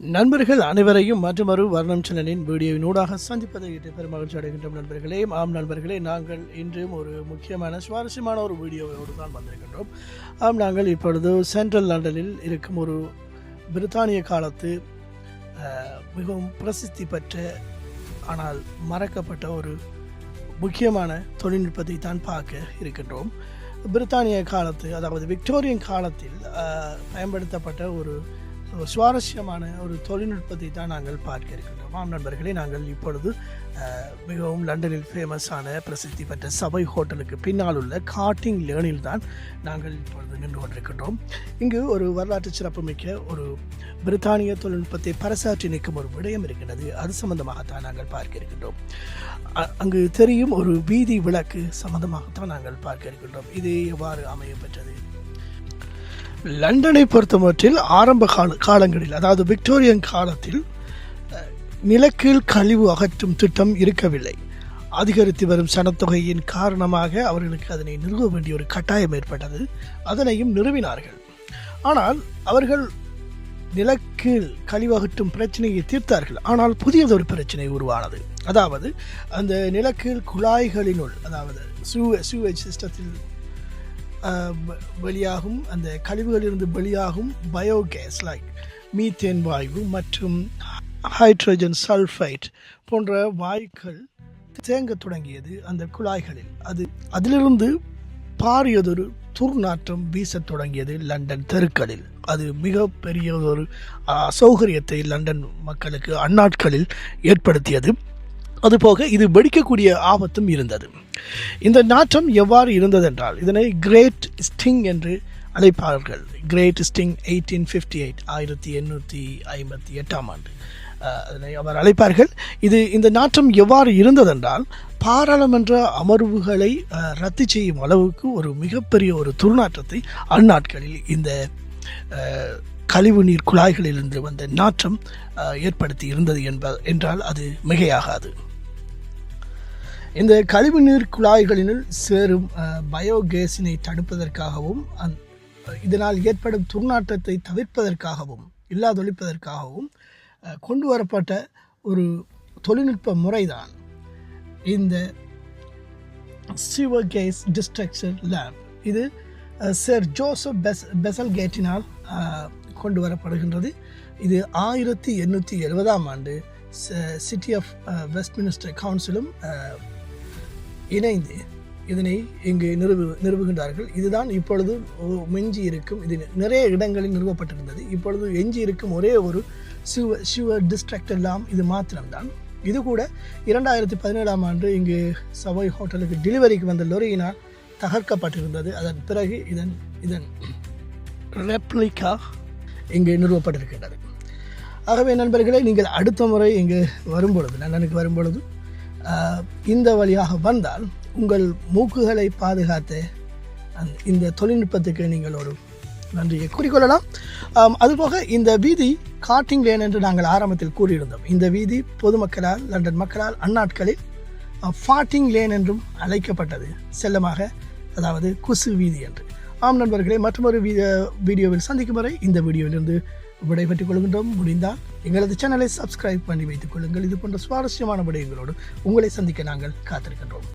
நண்பர்கள் அனைவரையும் மற்றொரு வர்ணம் சேனலின் வீடியோவினூடாக சந்திப்பதை பெரும் பெருமகிழ்ச்சி அடைகின்றோம் நண்பர்களே. ஆம் நண்பர்களே நாங்கள் இன்றும் ஒரு முக்கியமான சுவாரஸ்யமான ஒரு வீடியோவோடு தான் வந்திருக்கின்றோம். ஆம் நாங்கள் இப்பொழுது சென்ட்ரல் லண்டனில் இருக்கும் ஒரு பிரித்தானிய காலத்து மிகவும் பிரசித்தி பெற்ற ஆனால் மறக்கப்பட்ட ஒரு முக்கியமான தொழில்நுட்பத்தை தான் பார்க்க இருக்கின்றோம். பிரித்தானிய காலத்து அதாவது விக்டோரியன் காலத்தில் பயன்படுத்தப்பட்ட ஒரு ஒரு சுவாரஸ்யமான ஒரு தொழில்நுட்பத்தை தான் நாங்கள் பார்க்க இருக்கின்றோம். ஆம் நண்பர்களே நாங்கள் இப்பொழுது மிகவும் லண்டனில் ஃபேமஸான பிரசித்தி பெற்ற சபை ஹோட்டலுக்கு பின்னால் உள்ள காட்டிங் லேனில் தான் நாங்கள் இப்பொழுது நின்று கொண்டிருக்கின்றோம். இங்கு ஒரு வரலாற்று சிறப்புமிக்க ஒரு பிரித்தானிய தொழில்நுட்பத்தை பரசாற்றி நிற்கும் ஒரு விடயம் இருக்கின்றது. அது சம்பந்தமாகத்தான் நாங்கள் பார்க்க இருக்கின்றோம். அங்கு தெரியும் ஒரு வீதி விளக்கு சம்பந்தமாகத்தான் நாங்கள் பார்க்க இருக்கின்றோம். இது எவ்வாறு அமைய பெற்றது? லண்டனை பொறுத்தமற்றில் ஆரம்ப கால காலங்களில் அதாவது விக்டோரியன் காலத்தில் நிலக்கீழ் கழிவு அகற்றும் திட்டம் இருக்கவில்லை. அதிகரித்து வரும் சனத்தொகையின் காரணமாக அவர்களுக்கு அதனை நிறுவ வேண்டிய ஒரு கட்டாயம் ஏற்பட்டது. அதனையும் நிறுவினார்கள். ஆனால் அவர்கள் நிலக்கீழ் கழிவு அகற்றும் பிரச்சனையை தீர்த்தார்கள். ஆனால் புதியதொரு பிரச்சனை உருவானது. அதாவது அந்த நிலக்கீழ் குழாய்களினுள் அதாவது சூ சூவேஜ் சிஸ்டத்தில் வெளியாகும் அந்த கழிவுகளிலிருந்து வெளியாகும் பயோகேஸ் லைக் மீத்தேன் வாயு மற்றும் ஹைட்ரஜன் சல்ஃபைட் போன்ற வாயுக்கள் தேங்க தொடங்கியது அந்த குழாய்களில். அது அதிலிருந்து பாரியதொரு துர்நாற்றம் வீசத் தொடங்கியது லண்டன் தெருக்களில். அது மிக பெரிய ஒரு அசௌகரியத்தை லண்டன் மக்களுக்கு அந்நாட்களில் ஏற்படுத்தியது. அதுபோக இது வெடிக்கக்கூடிய ஆபத்தும் இருந்தது. இந்த நாற்றம் எவ்வாறு இருந்ததென்றால் இதனை கிரேட் ஸ்டிங் என்று அழைப்பார்கள். Great stink eighteen fifty eight ஆயிரத்தி எண்ணூற்றி ஐம்பத்தி எட்டாம் ஆண்டு. அதனை அவர் அழைப்பார்கள். இது இந்த நாற்றம் எவ்வாறு இருந்ததென்றால் பாராளுமன்ற அமர்வுகளை ரத்து செய்யும் அளவுக்கு ஒரு மிகப்பெரிய ஒரு துர்நாற்றத்தை அந்நாட்களில் இந்த கழிவு நீர் குழாய்களிலிருந்து வந்த நாற்றம் ஏற்படுத்தி இருந்தது என்ப என்றால் அது மிகையாகாது. இந்த கழிவுநீர் குழாய்களினுள் சேரும் பயோகேஸினை தடுப்பதற்காகவும் அந் இதனால் ஏற்படும் துர்நாற்றத்தை தவிர்ப்பதற்காகவும் இல்லாதொழிப்பதற்காகவும் கொண்டு வரப்பட்ட ஒரு தொழில்நுட்ப முறைதான் இந்த சிவர் கேஸ் டிஸ்ட்ரக்ஷன் லேப் இது சர் ஜோசப் பெஸ் பெசல் கேட்டினால் கொண்டு வரப்படுகின்றது. இது ஆயிரத்தி எண்ணூற்றி எழுபதாம் ஆண்டு சிட்டி ஆஃப் வெஸ்ட்மினிஸ்டர் கவுன்சிலும் இணைந்து இதனை இங்கு நிறுவு நிறுவுகின்றார்கள். இதுதான் இப்பொழுது ஒ- மிஞ்சி இருக்கும் இது நிறைய இடங்களில் நிறுவப்பட்டிருந்தது. இப்பொழுது எஞ்சி இருக்கும் ஒரே ஒரு சிவ சிவ டிஸ்ட்ரக்ட் எல்லாம் இது மாத்திரம்தான். இது கூட இரண்டாயிரத்தி பதினேழாம் ஆண்டு இங்கு சவாய் ஹோட்டலுக்கு டெலிவரிக்கு வந்த லொரியினால் தகர்க்கப்பட்டிருந்தது. அதன் பிறகு இதன் இதன் ரெப்ளிகா இங்கு நிறுவப்பட்டிருக்கின்றது. ஆகவே நண்பர்களே நீங்கள் அடுத்த முறை இங்கு வரும்பொழுது லண்டனுக்கு வரும்பொழுது இந்த வழியாக வந்தால் உங்கள் மூக்குகளை பாதுகாத்த அந்த- இந்த தொழில்நுட்பத்துக்கு நீங்கள் ஒரு நன்றியை கூறிக்கொள்ளலாம். அதுபோக இந்த வீதி காட்டிங் லேன் என்று நாங்கள் ஆரம்பத்தில் கூறியிருந்தோம். இந்த வீதி பொதுமக்களால் லண்டன் மக்களால் அந்நாட்களில் ஃபாட்டிங் லேன் என்றும் அழைக்கப்பட்டது. செல்லமாக அதாவது குசு வீதி என்று. ஆம் நண்பர்களே மற்றொரு வீடியோவில் சந்திக்கும் வரை இந்த வீடியோவிலிருந்து விடைபெற்றுக் கொள்கின்றோம் முடிந்தால் எங்களது சேனலை சப்ஸ்கிரைப் பண்ணி வைத்துக் கொள்ளுங்கள். இது போன்ற சுவாரஸ்யமான விடயங்களோடு உங்களை சந்திக்க நாங்கள் காத்திருக்கின்றோம்.